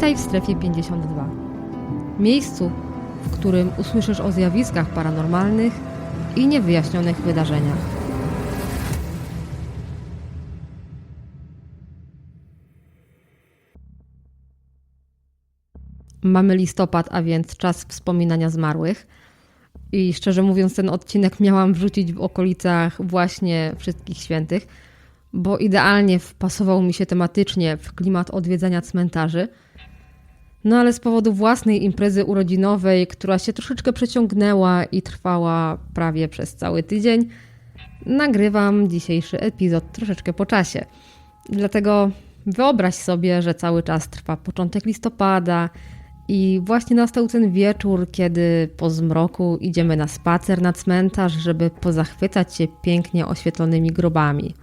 Witaj w strefie 52. Miejscu, w którym usłyszysz o zjawiskach paranormalnych i niewyjaśnionych wydarzeniach. Mamy listopad, a więc czas wspominania zmarłych. I szczerze mówiąc, ten odcinek miałam wrzucić w okolicach właśnie Wszystkich Świętych, bo idealnie wpasował mi się tematycznie w klimat odwiedzania cmentarzy. No ale z powodu własnej imprezy urodzinowej, która się troszeczkę przeciągnęła i trwała prawie przez cały tydzień, nagrywam dzisiejszy epizod troszeczkę po czasie. Dlatego wyobraź sobie, że cały czas trwa początek listopada i właśnie nastał ten wieczór, kiedy po zmroku idziemy na spacer na cmentarz, żeby pozachwycać się pięknie oświetlonymi grobami.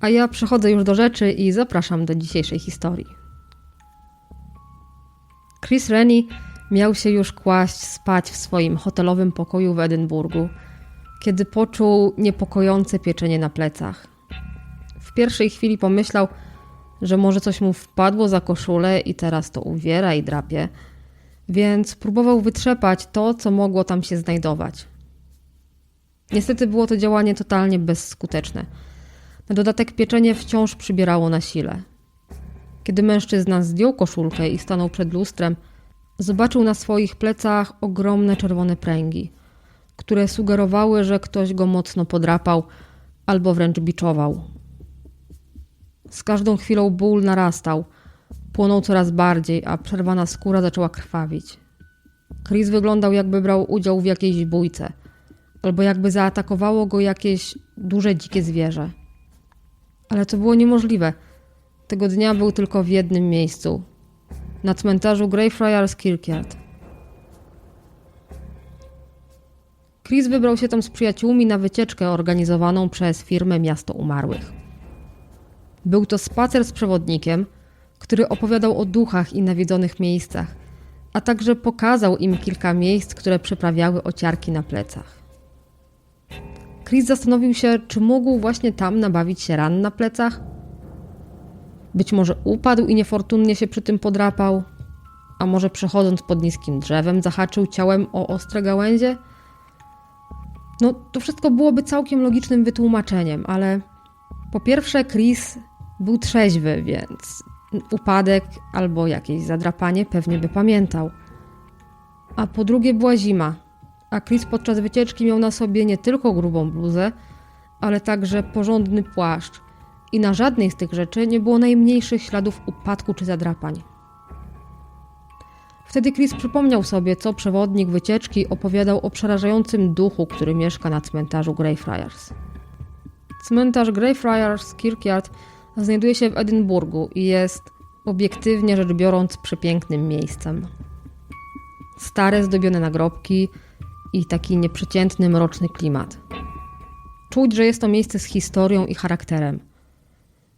A ja przechodzę już do rzeczy i zapraszam do dzisiejszej historii. Chris Rennie miał się już kłaść spać w swoim hotelowym pokoju w Edynburgu, kiedy poczuł niepokojące pieczenie na plecach. W pierwszej chwili pomyślał, że może coś mu wpadło za koszulę i teraz to uwiera i drapie, więc próbował wytrzepać to, co mogło tam się znajdować. Niestety było to działanie totalnie bezskuteczne. Na dodatek pieczenie wciąż przybierało na sile. Kiedy mężczyzna zdjął koszulkę i stanął przed lustrem, zobaczył na swoich plecach ogromne czerwone pręgi, które sugerowały, że ktoś go mocno podrapał albo wręcz biczował. Z każdą chwilą ból narastał, płonął coraz bardziej, a przerwana skóra zaczęła krwawić. Chris wyglądał, jakby brał udział w jakiejś bójce, albo jakby zaatakowało go jakieś duże dzikie zwierzę. Ale to było niemożliwe. Tego dnia był tylko w jednym miejscu na cmentarzu Greyfriars Kirkyard. Chris wybrał się tam z przyjaciółmi na wycieczkę organizowaną przez firmę Miasto Umarłych. Był to spacer z przewodnikiem, który opowiadał o duchach i nawiedzonych miejscach, a także pokazał im kilka miejsc, które przyprawiały ociarki na plecach. Chris zastanowił się, czy mógł właśnie tam nabawić się ran na plecach. Być może upadł i niefortunnie się przy tym podrapał, a może przechodząc pod niskim drzewem zahaczył ciałem o ostre gałęzie. No, to wszystko byłoby całkiem logicznym wytłumaczeniem, ale po pierwsze, Chris był trzeźwy, więc upadek albo jakieś zadrapanie pewnie by pamiętał. A po drugie, była zima, a Chris podczas wycieczki miał na sobie nie tylko grubą bluzę, ale także porządny płaszcz i na żadnej z tych rzeczy nie było najmniejszych śladów upadku czy zadrapań. Wtedy Chris przypomniał sobie, co przewodnik wycieczki opowiadał o przerażającym duchu, który mieszka na cmentarzu Greyfriars. Cmentarz Greyfriars Kirkyard znajduje się w Edynburgu i jest, obiektywnie rzecz biorąc, przepięknym miejscem. Stare, zdobione nagrobki i taki nieprzeciętny, mroczny klimat. Czuć, że jest to miejsce z historią i charakterem.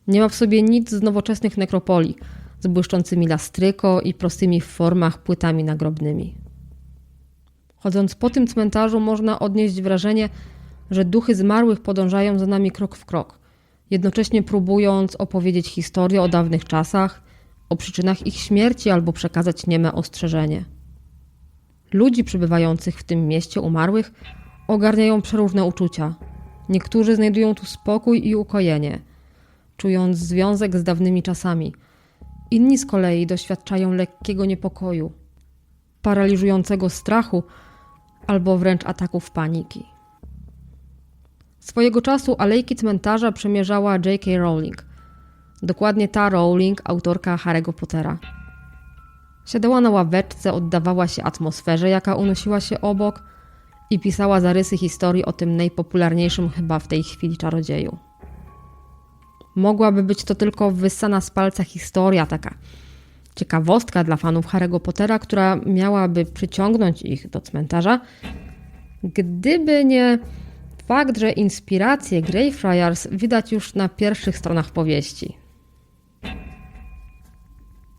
Nie ma w sobie nic z nowoczesnych nekropolii, z błyszczącymi lastryko i prostymi w formach płytami nagrobnymi. Chodząc po tym cmentarzu można odnieść wrażenie, że duchy zmarłych podążają za nami krok w krok, jednocześnie próbując opowiedzieć historię o dawnych czasach, o przyczynach ich śmierci albo przekazać nieme ostrzeżenie. Ludzi przybywających w tym mieście umarłych ogarniają przeróżne uczucia. Niektórzy znajdują tu spokój i ukojenie, czując związek z dawnymi czasami. Inni z kolei doświadczają lekkiego niepokoju, paraliżującego strachu albo wręcz ataków paniki. Swojego czasu alejki cmentarza przemierzała J.K. Rowling. Dokładnie ta Rowling, autorka Harry'ego Pottera. Siadała na ławeczce, oddawała się atmosferze, jaka unosiła się obok i pisała zarysy historii o tym najpopularniejszym chyba w tej chwili czarodzieju. Mogłaby być to tylko wyssana z palca historia, taka ciekawostka dla fanów Harry'ego Pottera, która miałaby przyciągnąć ich do cmentarza, gdyby nie fakt, że inspirację Greyfriars widać już na pierwszych stronach powieści.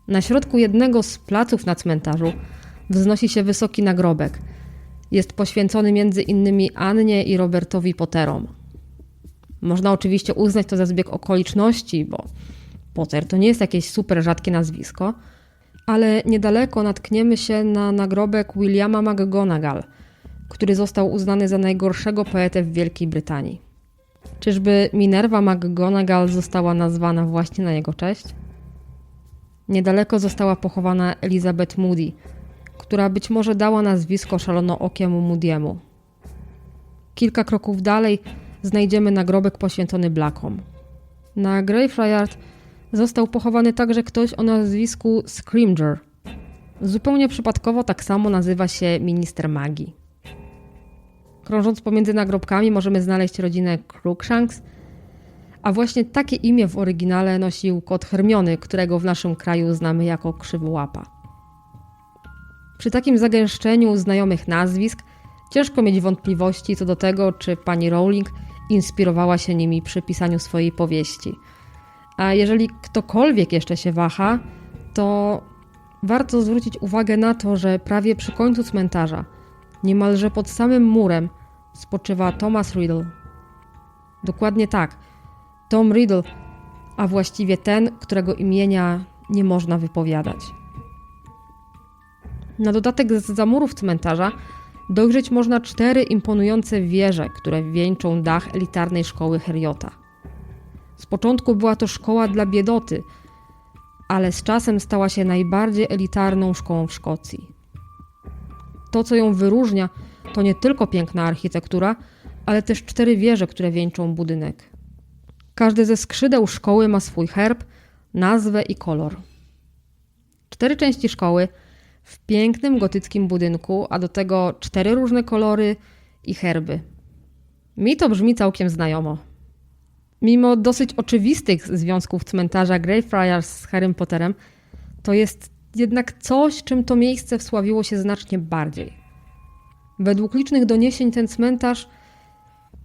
Na środku jednego z placów na cmentarzu wznosi się wysoki nagrobek. Jest poświęcony między innymi Annie i Robertowi Potterom. Można oczywiście uznać to za zbieg okoliczności, bo Potter to nie jest jakieś super rzadkie nazwisko, Ale niedaleko natkniemy się na nagrobek Williama McGonagall, który został uznany za najgorszego poetę w Wielkiej Brytanii. Czyżby Minerva McGonagall została nazwana właśnie na jego cześć? Niedaleko została pochowana Elizabeth Moody, która być może dała nazwisko szalonookiemu Moody'emu. Kilka kroków dalej znajdziemy nagrobek poświęcony Blackom. Na Greyfriars został pochowany także ktoś o nazwisku Scrimger. Zupełnie przypadkowo tak samo nazywa się minister magii. Krążąc pomiędzy nagrobkami możemy znaleźć rodzinę Cruikshanks, a właśnie takie imię w oryginale nosił kot Hermiony, którego w naszym kraju znamy jako krzywołapa. Przy takim zagęszczeniu znajomych nazwisk ciężko mieć wątpliwości co do tego, czy pani Rowling inspirowała się nimi przy pisaniu swojej powieści. A jeżeli ktokolwiek jeszcze się waha, to warto zwrócić uwagę na to, że prawie przy końcu cmentarza, niemalże pod samym murem, spoczywa Thomas Riddle. Dokładnie tak, Tom Riddle, a właściwie ten, którego imienia nie można wypowiadać. Na dodatek z zamurów cmentarza dojrzeć można cztery imponujące wieże, które wieńczą dach elitarnej szkoły Heriota. Z początku była to szkoła dla biedoty, ale z czasem stała się najbardziej elitarną szkołą w Szkocji. To, co ją wyróżnia, to nie tylko piękna architektura, ale też cztery wieże, które wieńczą budynek. Każde ze skrzydeł szkoły ma swój herb, nazwę i kolor. Cztery części szkoły w pięknym gotyckim budynku, a do tego cztery różne kolory i herby. Mi to brzmi całkiem znajomo. Mimo dosyć oczywistych związków cmentarza Greyfriars z Harrym Potterem, to jest jednak coś, czym to miejsce wsławiło się znacznie bardziej. Według licznych doniesień ten cmentarz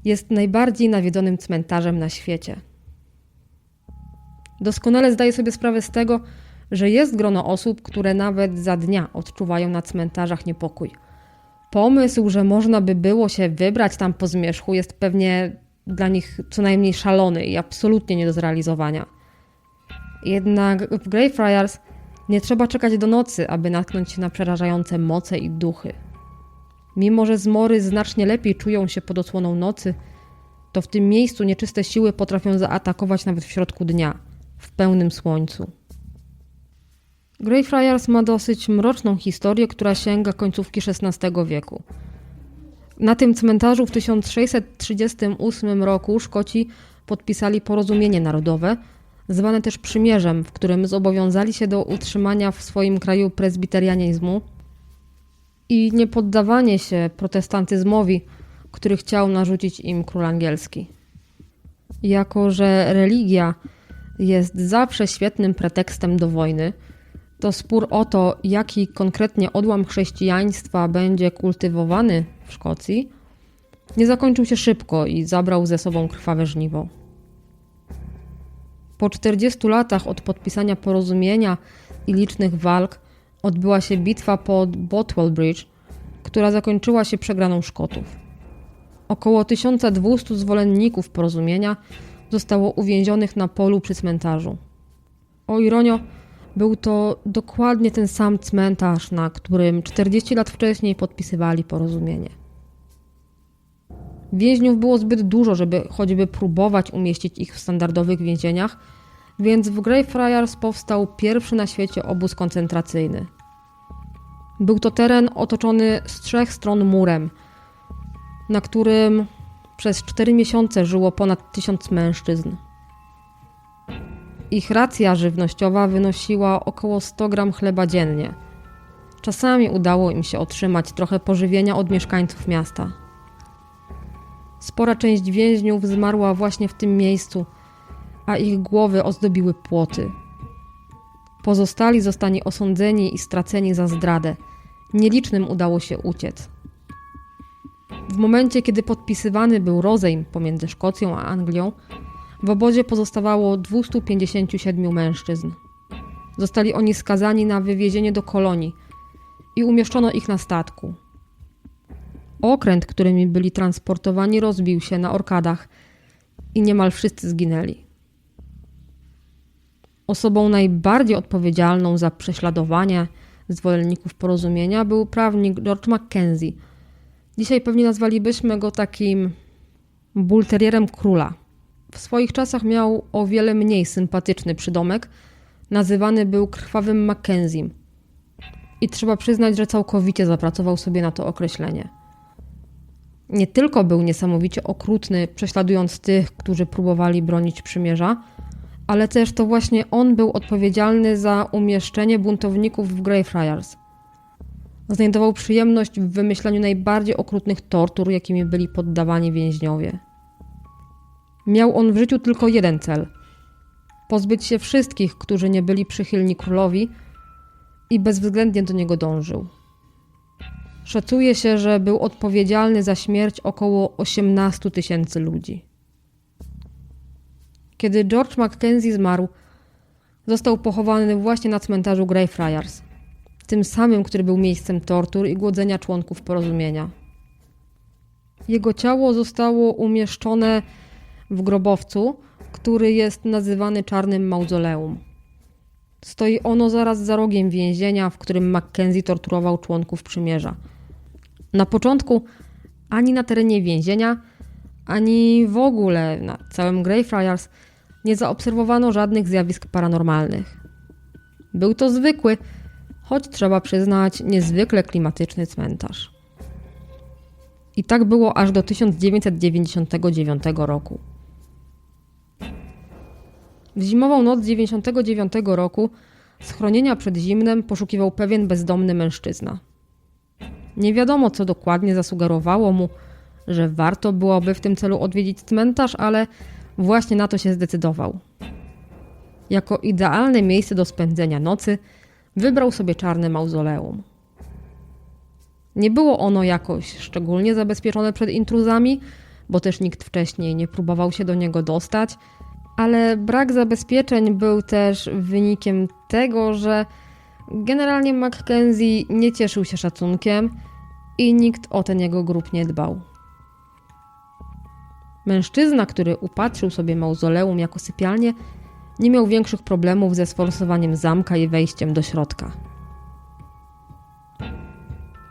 jest najbardziej nawiedzonym cmentarzem na świecie. Doskonale zdaję sobie sprawę z tego, że jest grono osób, które nawet za dnia odczuwają na cmentarzach niepokój. Pomysł, że można by było się wybrać tam po zmierzchu, jest pewnie dla nich co najmniej szalony i absolutnie nie do zrealizowania. Jednak w Greyfriars nie trzeba czekać do nocy, aby natknąć się na przerażające moce i duchy. Mimo, że zmory znacznie lepiej czują się pod osłoną nocy, to w tym miejscu nieczyste siły potrafią zaatakować nawet w środku dnia, w pełnym słońcu. Greyfriars ma dosyć mroczną historię, która sięga końcówki XVI wieku. Na tym cmentarzu w 1638 roku Szkoci podpisali porozumienie narodowe, zwane też przymierzem, w którym zobowiązali się do utrzymania w swoim kraju prezbiterianizmu i nie poddawanie się protestantyzmowi, który chciał narzucić im król angielski. Jako, że religia jest zawsze świetnym pretekstem do wojny, to spór o to, jaki konkretnie odłam chrześcijaństwa będzie kultywowany w Szkocji, nie zakończył się szybko i zabrał ze sobą krwawe żniwo. Po 40 latach od podpisania porozumienia i licznych walk odbyła się bitwa pod Bothwell Bridge, która zakończyła się przegraną Szkotów. Około 1200 zwolenników porozumienia zostało uwięzionych na polu przy cmentarzu. O ironio, był to dokładnie ten sam cmentarz, na którym 40 lat wcześniej podpisywali porozumienie. Więźniów było zbyt dużo, żeby choćby próbować umieścić ich w standardowych więzieniach, więc w Greyfriars powstał pierwszy na świecie obóz koncentracyjny. Był to teren otoczony z trzech stron murem, na którym przez cztery miesiące żyło ponad tysiąc mężczyzn. Ich racja żywnościowa wynosiła około 100 gram chleba dziennie. Czasami udało im się otrzymać trochę pożywienia od mieszkańców miasta. Spora część więźniów zmarła właśnie w tym miejscu, a ich głowy ozdobiły płoty. Pozostali zostali osądzeni i straceni za zdradę. Nielicznym udało się uciec. W momencie, kiedy podpisywany był rozejm pomiędzy Szkocją a Anglią, w obozie pozostawało 257 mężczyzn. Zostali oni skazani na wywiezienie do kolonii i umieszczono ich na statku. Okręt, którymi byli transportowani, rozbił się na orkadach i niemal wszyscy zginęli. Osobą najbardziej odpowiedzialną za prześladowanie zwolenników porozumienia był prawnik George Mackenzie. Dzisiaj pewnie nazwalibyśmy go takim bulterierem króla. W swoich czasach miał o wiele mniej sympatyczny przydomek. Nazywany był krwawym Mackenziem. I trzeba przyznać, że całkowicie zapracował sobie na to określenie. Nie tylko był niesamowicie okrutny, prześladując tych, którzy próbowali bronić przymierza, ale też to właśnie on był odpowiedzialny za umieszczenie buntowników w Greyfriars. Znajdował przyjemność w wymyślaniu najbardziej okrutnych tortur, jakimi byli poddawani więźniowie. Miał on w życiu tylko jeden cel: pozbyć się wszystkich, którzy nie byli przychylni królowi, i bezwzględnie do niego dążył. Szacuje się, że był odpowiedzialny za śmierć około 18 tysięcy ludzi. Kiedy George Mackenzie zmarł, został pochowany właśnie na cmentarzu Greyfriars, tym samym, który był miejscem tortur i głodzenia członków porozumienia. Jego ciało zostało umieszczone w grobowcu, który jest nazywany Czarnym Mauzoleum. Stoi ono zaraz za rogiem więzienia, w którym Mackenzie torturował członków przymierza. Na początku ani na terenie więzienia, ani w ogóle na całym Greyfriars nie zaobserwowano żadnych zjawisk paranormalnych. Był to zwykły, choć trzeba przyznać, niezwykle klimatyczny cmentarz. I tak było aż do 1999 roku. W zimową noc 99 roku schronienia przed zimnem poszukiwał pewien bezdomny mężczyzna. Nie wiadomo, co dokładnie zasugerowało mu, że warto byłoby w tym celu odwiedzić cmentarz, ale właśnie na to się zdecydował. Jako idealne miejsce do spędzenia nocy wybrał sobie czarne mauzoleum. Nie było ono jakoś szczególnie zabezpieczone przed intruzami, bo też nikt wcześniej nie próbował się do niego dostać, ale brak zabezpieczeń był też wynikiem tego, że generalnie Mackenzie nie cieszył się szacunkiem i nikt o ten jego grób nie dbał. Mężczyzna, który upatrzył sobie mauzoleum jako sypialnię, nie miał większych problemów ze sforsowaniem zamka i wejściem do środka.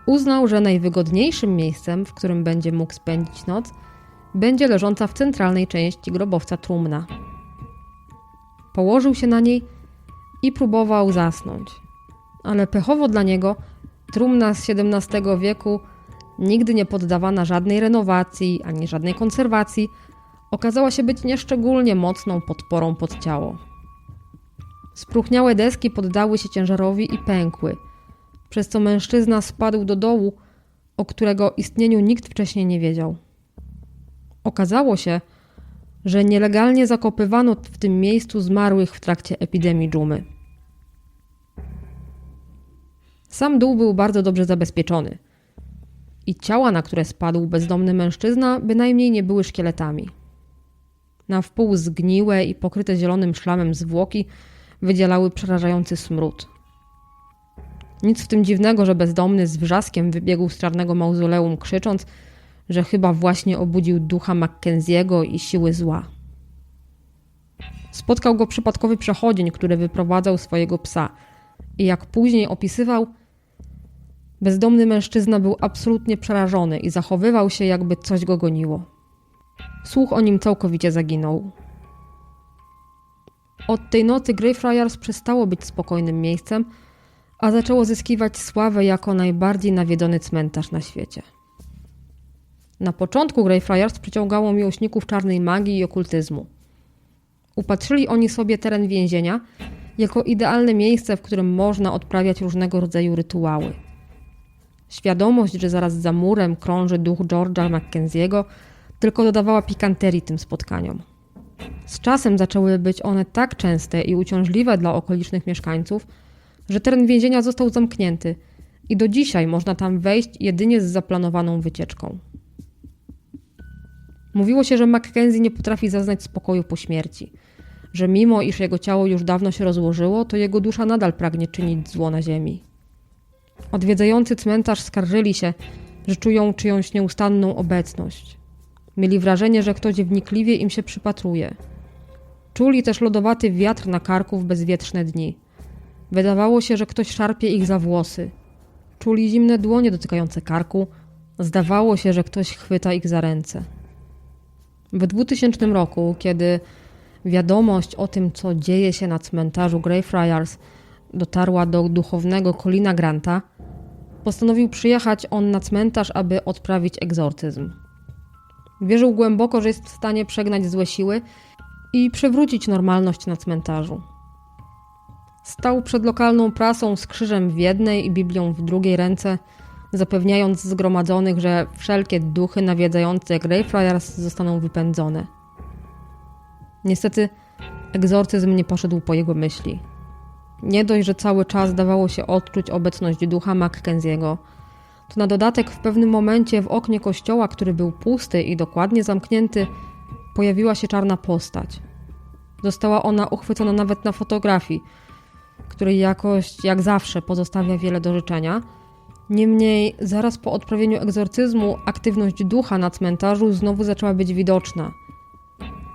Uznał, że najwygodniejszym miejscem, w którym będzie mógł spędzić noc, będzie leżąca w centralnej części grobowca trumna. Położył się na niej i próbował zasnąć. Ale pechowo dla niego trumna z XVII wieku, nigdy nie poddawana żadnej renowacji ani żadnej konserwacji, okazała się być nieszczególnie mocną podporą pod ciało. Spróchniałe deski poddały się ciężarowi i pękły, przez co mężczyzna spadł do dołu, o którego istnieniu nikt wcześniej nie wiedział. Okazało się, że nielegalnie zakopywano w tym miejscu zmarłych w trakcie epidemii dżumy. Sam dół był bardzo dobrze zabezpieczony i ciała, na które spadł bezdomny mężczyzna, bynajmniej nie były szkieletami. Na wpół zgniłe i pokryte zielonym szlamem zwłoki wydzielały przerażający smród. Nic w tym dziwnego, że bezdomny z wrzaskiem wybiegł z czarnego mauzoleum, krzycząc, że chyba właśnie obudził ducha Mackenziego i siły zła. Spotkał go przypadkowy przechodzień, który wyprowadzał swojego psa i jak później opisywał, bezdomny mężczyzna był absolutnie przerażony i zachowywał się, jakby coś go goniło. Słuch o nim całkowicie zaginął. Od tej nocy Greyfriars przestało być spokojnym miejscem, a zaczęło zyskiwać sławę jako najbardziej nawiedzony cmentarz na świecie. Na początku Greyfriars przyciągało miłośników czarnej magii i okultyzmu. Upatrzyli oni sobie teren więzienia jako idealne miejsce, w którym można odprawiać różnego rodzaju rytuały. Świadomość, że zaraz za murem krąży duch George'a Mackenziego, tylko dodawała pikanterii tym spotkaniom. Z czasem zaczęły być one tak częste i uciążliwe dla okolicznych mieszkańców, że teren więzienia został zamknięty i do dzisiaj można tam wejść jedynie z zaplanowaną wycieczką. Mówiło się, że Mackenzie nie potrafi zaznać spokoju po śmierci, że mimo iż jego ciało już dawno się rozłożyło, to jego dusza nadal pragnie czynić zło na ziemi. Odwiedzający cmentarz skarżyli się, że czują czyjąś nieustanną obecność. Mieli wrażenie, że ktoś wnikliwie im się przypatruje. Czuli też lodowaty wiatr na karku w bezwietrzne dni. Wydawało się, że ktoś szarpie ich za włosy. Czuli zimne dłonie dotykające karku. Zdawało się, że ktoś chwyta ich za ręce. W 2000 roku, kiedy wiadomość o tym, co dzieje się na cmentarzu Greyfriars, dotarła do duchownego Colina Granta, postanowił przyjechać on na cmentarz, aby odprawić egzorcyzm. Wierzył głęboko, że jest w stanie przegnać złe siły i przywrócić normalność na cmentarzu. Stał przed lokalną prasą z krzyżem w jednej i Biblią w drugiej ręce, zapewniając zgromadzonych, że wszelkie duchy nawiedzające Greyfriars zostaną wypędzone. Niestety, egzorcyzm nie poszedł po jego myśli. Nie dość, że cały czas dawało się odczuć obecność ducha Mackenziego, to na dodatek w pewnym momencie w oknie kościoła, który był pusty i dokładnie zamknięty, pojawiła się czarna postać. Została ona uchwycona nawet na fotografii, której jakość, jak zawsze, pozostawia wiele do życzenia. Niemniej, zaraz po odprawieniu egzorcyzmu, aktywność ducha na cmentarzu znowu zaczęła być widoczna.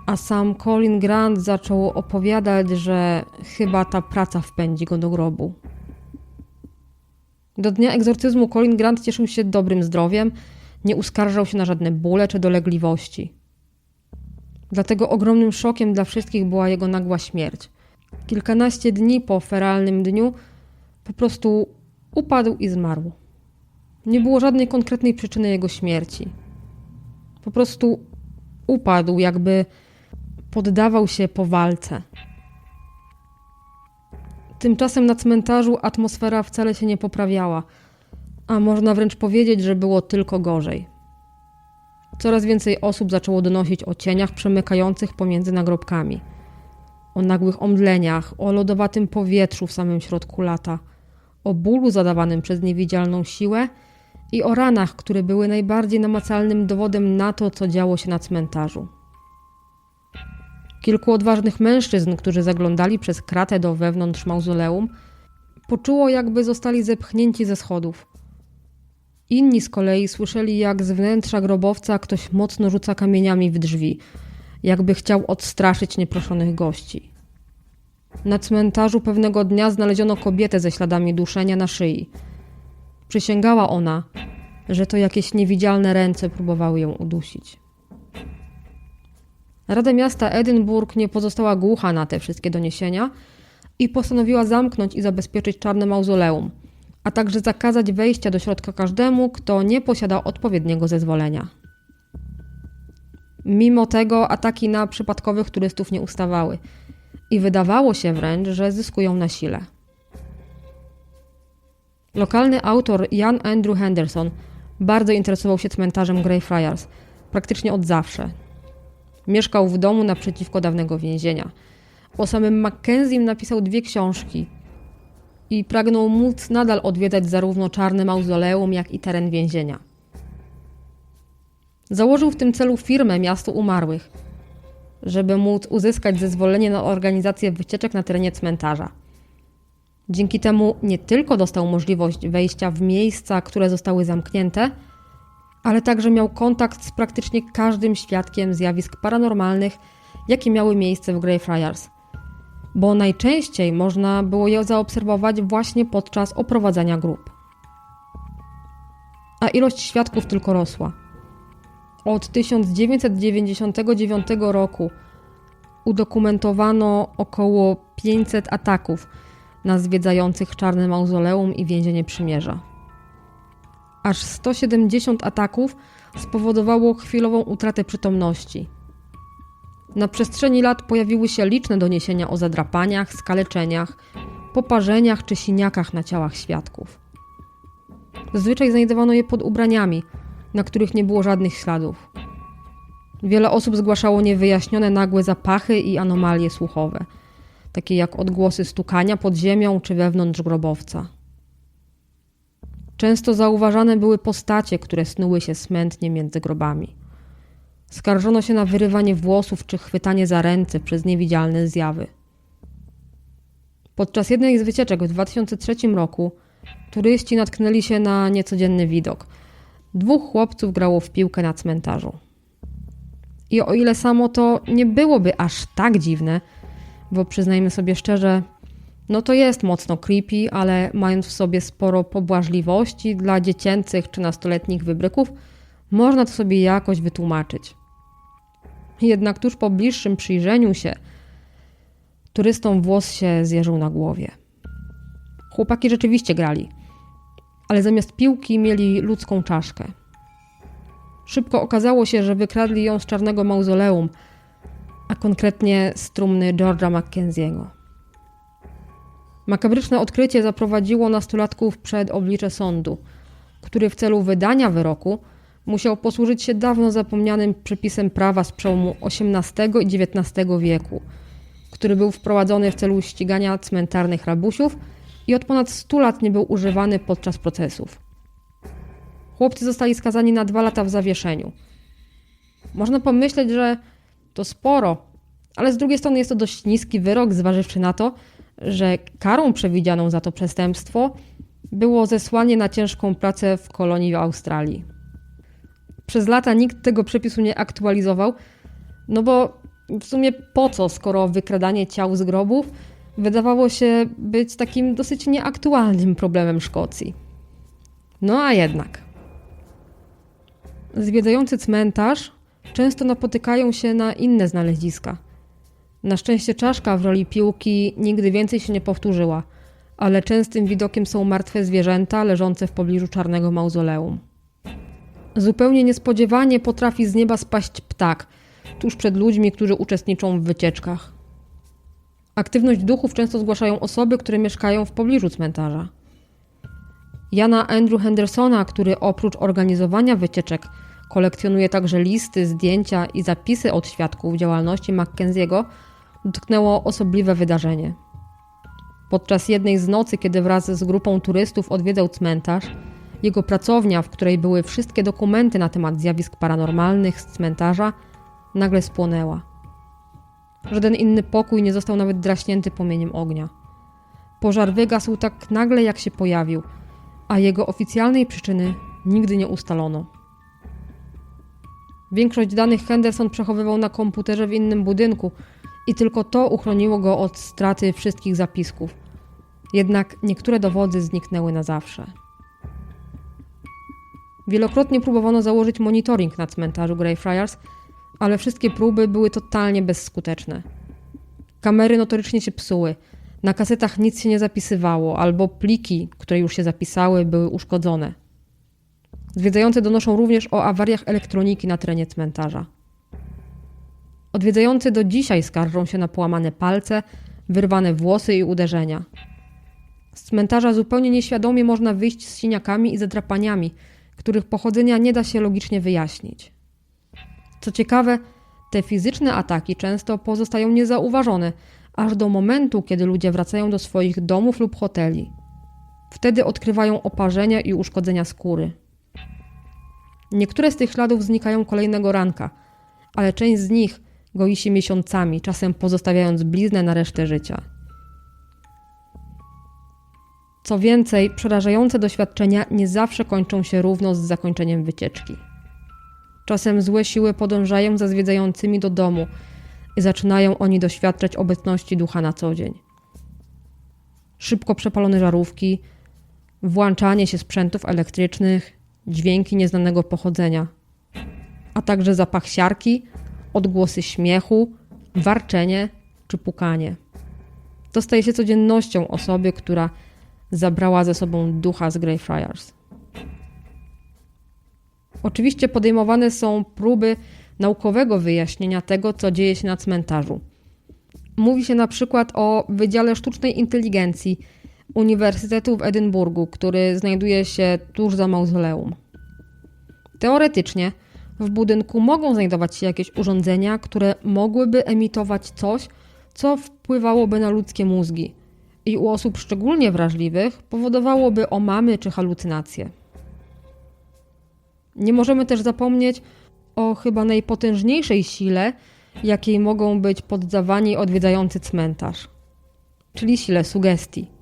A sam Colin Grant zaczął opowiadać, że chyba ta praca wpędzi go do grobu. Do dnia egzorcyzmu Colin Grant cieszył się dobrym zdrowiem, nie uskarżał się na żadne bóle czy dolegliwości. Dlatego ogromnym szokiem dla wszystkich była jego nagła śmierć. Kilkanaście dni po feralnym dniu po prostu upadł i zmarł. Nie było żadnej konkretnej przyczyny jego śmierci. Po prostu upadł, jakby poddawał się po walce. Tymczasem na cmentarzu atmosfera wcale się nie poprawiała, a można wręcz powiedzieć, że było tylko gorzej. Coraz więcej osób zaczęło donosić o cieniach przemykających pomiędzy nagrobkami, o nagłych omdleniach, o lodowatym powietrzu w samym środku lata, o bólu zadawanym przez niewidzialną siłę i o ranach, które były najbardziej namacalnym dowodem na to, co działo się na cmentarzu. Kilku odważnych mężczyzn, którzy zaglądali przez kratę do wewnątrz mauzoleum, poczuło, jakby zostali zepchnięci ze schodów. Inni z kolei słyszeli, jak z wnętrza grobowca ktoś mocno rzuca kamieniami w drzwi, jakby chciał odstraszyć nieproszonych gości. Na cmentarzu pewnego dnia znaleziono kobietę ze śladami duszenia na szyi. Przysięgała ona, że to jakieś niewidzialne ręce próbowały ją udusić. Rada Miasta Edynburg nie pozostała głucha na te wszystkie doniesienia i postanowiła zamknąć i zabezpieczyć czarne mauzoleum, a także zakazać wejścia do środka każdemu, kto nie posiadał odpowiedniego zezwolenia. Mimo tego ataki na przypadkowych turystów nie ustawały i wydawało się wręcz, że zyskują na sile. Lokalny autor Jan Andrew Henderson bardzo interesował się cmentarzem Greyfriars, praktycznie od zawsze, Mieszkał w domu naprzeciwko dawnego więzienia. O samym Mackenzie napisał dwie książki i pragnął móc nadal odwiedzać zarówno czarne mauzoleum, jak i teren więzienia. Założył w tym celu firmę Miasto Umarłych, żeby móc uzyskać zezwolenie na organizację wycieczek na terenie cmentarza. Dzięki temu nie tylko dostał możliwość wejścia w miejsca, które zostały zamknięte, ale także miał kontakt z praktycznie każdym świadkiem zjawisk paranormalnych, jakie miały miejsce w Greyfriars. Bo najczęściej można było je zaobserwować właśnie podczas oprowadzania grup. A ilość świadków tylko rosła. Od 1999 roku udokumentowano około 500 ataków na zwiedzających Czarne Mauzoleum i Więzienie Przymierza. Aż 170 ataków spowodowało chwilową utratę przytomności. Na przestrzeni lat pojawiły się liczne doniesienia o zadrapaniach, skaleczeniach, poparzeniach czy siniakach na ciałach świadków. Zazwyczaj znajdowano je pod ubraniami, na których nie było żadnych śladów. Wiele osób zgłaszało niewyjaśnione nagłe zapachy i anomalie słuchowe, takie jak odgłosy stukania pod ziemią czy wewnątrz grobowca. Często zauważane były postacie, które snuły się smętnie między grobami. Skarżono się na wyrywanie włosów czy chwytanie za ręce przez niewidzialne zjawy. Podczas jednej z wycieczek w 2003 roku turyści natknęli się na niecodzienny widok. Dwóch chłopców grało w piłkę na cmentarzu. I o ile samo to nie byłoby aż tak dziwne, bo przyznajmy sobie szczerze, no to jest mocno creepy, ale mając w sobie sporo pobłażliwości dla dziecięcych czy nastoletnich wybryków, można to sobie jakoś wytłumaczyć. Jednak tuż po bliższym przyjrzeniu się, turystom włos się zjeżył na głowie. Chłopaki rzeczywiście grali, ale zamiast piłki mieli ludzką czaszkę. Szybko okazało się, że wykradli ją z czarnego mauzoleum, a konkretnie z trumny George'a Mackenzie'ego. Makabryczne odkrycie zaprowadziło nastolatków przed oblicze sądu, który w celu wydania wyroku musiał posłużyć się dawno zapomnianym przepisem prawa z przełomu XVIII i XIX wieku, który był wprowadzony w celu ścigania cmentarnych rabusiów i od ponad 100 lat nie był używany podczas procesów. Chłopcy zostali skazani na dwa lata w zawieszeniu. Można pomyśleć, że to sporo, ale z drugiej strony jest to dość niski wyrok, zważywszy na to, że karą przewidzianą za to przestępstwo było zesłanie na ciężką pracę w kolonii w Australii. Przez lata nikt tego przepisu nie aktualizował, no bo w sumie po co, skoro wykradanie ciał z grobów wydawało się być takim dosyć nieaktualnym problemem Szkocji. No a jednak. Zwiedzający cmentarz często napotykają się na inne znaleziska. Na szczęście czaszka w roli piłki nigdy więcej się nie powtórzyła, ale częstym widokiem są martwe zwierzęta leżące w pobliżu czarnego mauzoleum. Zupełnie niespodziewanie potrafi z nieba spaść ptak tuż przed ludźmi, którzy uczestniczą w wycieczkach. Aktywność duchów często zgłaszają osoby, które mieszkają w pobliżu cmentarza. Jana Andrew Hendersona, który oprócz organizowania wycieczek kolekcjonuje także listy, zdjęcia i zapisy od świadków działalności Mackenzie'ego, dotknęło osobliwe wydarzenie. Podczas jednej z nocy, kiedy wraz z grupą turystów odwiedzał cmentarz, jego pracownia, w której były wszystkie dokumenty na temat zjawisk paranormalnych z cmentarza, nagle spłonęła. Żaden inny pokój nie został nawet draśnięty płomieniem ognia. Pożar wygasł tak nagle, jak się pojawił, a jego oficjalnej przyczyny nigdy nie ustalono. Większość danych Henderson przechowywał na komputerze w innym budynku i tylko to uchroniło go od straty wszystkich zapisków. Jednak niektóre dowody zniknęły na zawsze. Wielokrotnie próbowano założyć monitoring na cmentarzu Greyfriars, ale wszystkie próby były totalnie bezskuteczne. Kamery notorycznie się psuły, na kasetach nic się nie zapisywało, albo pliki, które już się zapisały, były uszkodzone. Zwiedzający donoszą również o awariach elektroniki na terenie cmentarza. Odwiedzający do dzisiaj skarżą się na połamane palce, wyrwane włosy i uderzenia. Z cmentarza zupełnie nieświadomie można wyjść z siniakami i zadrapaniami, których pochodzenia nie da się logicznie wyjaśnić. Co ciekawe, te fizyczne ataki często pozostają niezauważone, aż do momentu, kiedy ludzie wracają do swoich domów lub hoteli. Wtedy odkrywają oparzenia i uszkodzenia skóry. Niektóre z tych śladów znikają kolejnego ranka, ale część z nich goi się miesiącami, czasem pozostawiając bliznę na resztę życia. Co więcej, przerażające doświadczenia nie zawsze kończą się równo z zakończeniem wycieczki. Czasem złe siły podążają za zwiedzającymi do domu i zaczynają oni doświadczać obecności ducha na co dzień. Szybko przepalone żarówki, włączanie się sprzętów elektrycznych, dźwięki nieznanego pochodzenia, a także zapach siarki, odgłosy śmiechu, warczenie czy pukanie. To staje się codziennością osoby, która zabrała ze sobą ducha z Greyfriars. Oczywiście podejmowane są próby naukowego wyjaśnienia tego, co dzieje się na cmentarzu. Mówi się na przykład o Wydziale Sztucznej Inteligencji Uniwersytetu w Edynburgu, który znajduje się tuż za mauzoleum. Teoretycznie w budynku mogą znajdować się jakieś urządzenia, które mogłyby emitować coś, co wpływałoby na ludzkie mózgi i u osób szczególnie wrażliwych powodowałoby omamy czy halucynacje. Nie możemy też zapomnieć o chyba najpotężniejszej sile, jakiej mogą być poddawani odwiedzający cmentarz, czyli sile sugestii.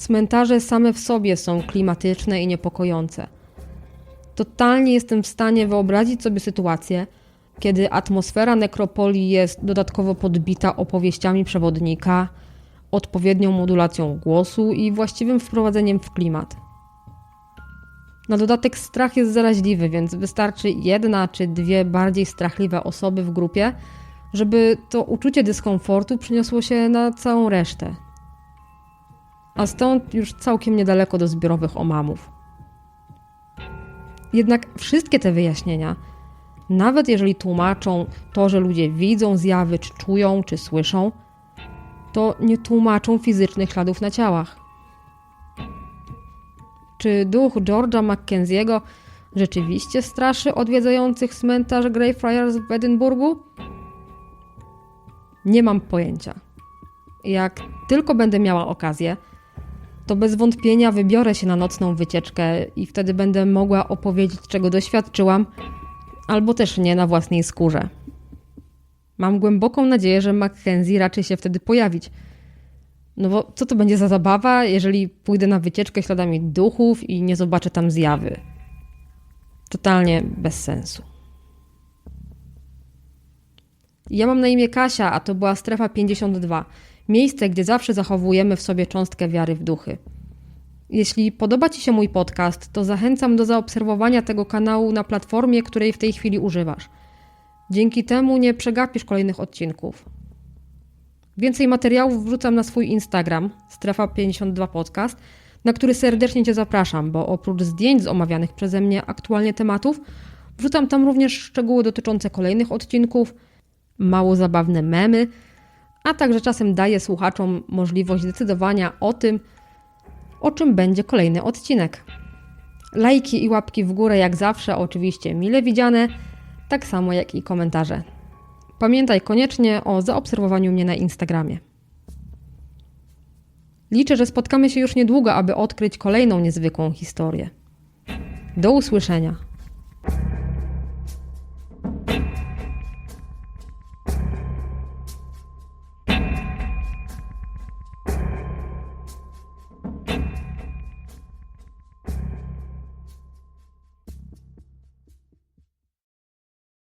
Cmentarze same w sobie są klimatyczne i niepokojące. Totalnie jestem w stanie wyobrazić sobie sytuację, kiedy atmosfera nekropolii jest dodatkowo podbita opowieściami przewodnika, odpowiednią modulacją głosu i właściwym wprowadzeniem w klimat. Na dodatek strach jest zaraźliwy, więc wystarczy jedna czy dwie bardziej strachliwe osoby w grupie, żeby to uczucie dyskomfortu przyniosło się na całą resztę. A stąd już całkiem niedaleko do zbiorowych omamów. Jednak wszystkie te wyjaśnienia, nawet jeżeli tłumaczą to, że ludzie widzą zjawy, czy czują, czy słyszą, to nie tłumaczą fizycznych śladów na ciałach. Czy duch George'a Mackenzie'ego rzeczywiście straszy odwiedzających cmentarz Greyfriars w Edynburgu? Nie mam pojęcia. Jak tylko będę miała okazję, to bez wątpienia wybiorę się na nocną wycieczkę i wtedy będę mogła opowiedzieć, czego doświadczyłam, albo też nie na własnej skórze. Mam głęboką nadzieję, że Mackenzie raczy się wtedy pojawić. No bo co to będzie za zabawa, jeżeli pójdę na wycieczkę śladami duchów i nie zobaczę tam zjawy? Totalnie bez sensu. Ja mam na imię Kasia, a to była strefa 52. Miejsce, gdzie zawsze zachowujemy w sobie cząstkę wiary w duchy. Jeśli podoba Ci się mój podcast, to zachęcam do zaobserwowania tego kanału na platformie, której w tej chwili używasz. Dzięki temu nie przegapisz kolejnych odcinków. Więcej materiałów wrzucam na swój Instagram, strefa52 podcast, na który serdecznie Cię zapraszam, bo oprócz zdjęć z omawianych przeze mnie aktualnie tematów, wrzucam tam również szczegóły dotyczące kolejnych odcinków, mało zabawne memy, a także czasem daję słuchaczom możliwość decydowania o tym, o czym będzie kolejny odcinek. Lajki i łapki w górę, jak zawsze, oczywiście mile widziane, tak samo jak i komentarze. Pamiętaj koniecznie o zaobserwowaniu mnie na Instagramie. Liczę, że spotkamy się już niedługo, aby odkryć kolejną niezwykłą historię. Do usłyszenia.